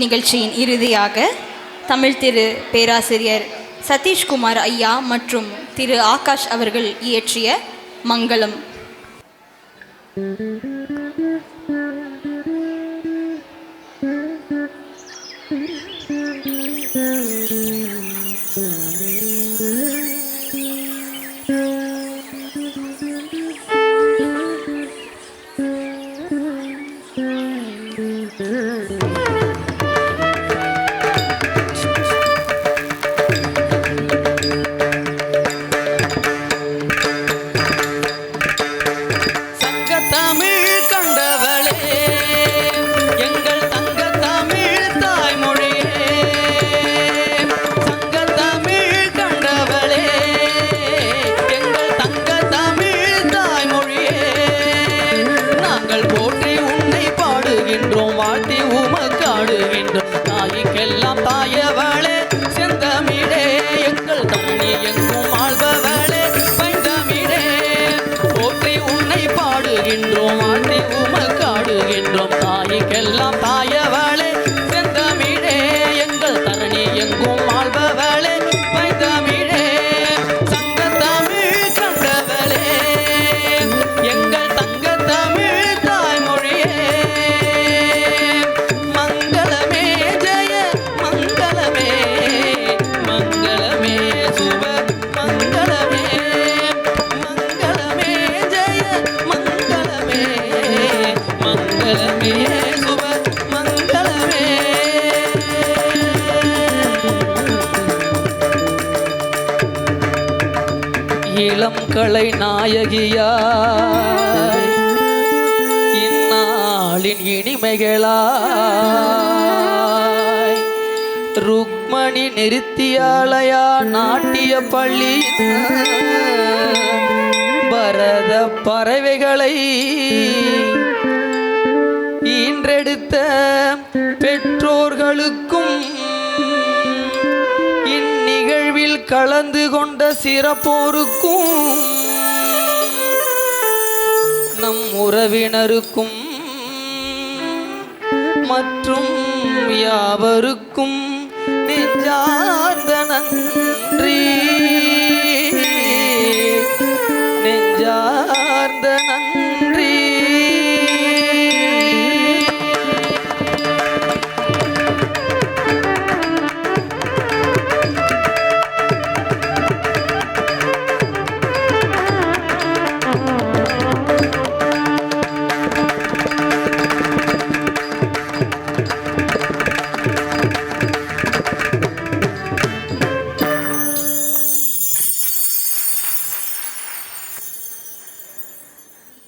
நிகழ்ச்சியின் இறுதியாக தமிழ் திரு பேராசிரியர் சதீஷ்குமார் ஐயா மற்றும் திரு ஆகாஷ் அவர்கள் இயற்றிய மங்களம். தாய்க்கெல்லாம் தாயவளே செந்தமிழே எங்கள் தனி எங்கும் ஆழ்பவளே பைந்தமிழே. போற்றி உன்னை பாடுகின்றோம் ஆண்டி உமக்காடுகின்றோம் தாய்க்கெல்லாம் தாயவளே இளம் கலை நாயகியாய் இந்நாளின் இனிமைகளா ருக்மணி நிறுத்தியாலயா நாட்டிய பள்ளி பரத பறவைகளை ஈன்றெடுத்த பெற்றோர்களுக்கும் இந்நிகழ்வில் கலந்து கொண்ட சிறப்போருக்கும் நம் உறவினருக்கும் மற்றும் யாவருக்கும் நெஞ்சார்ந்த நன்றி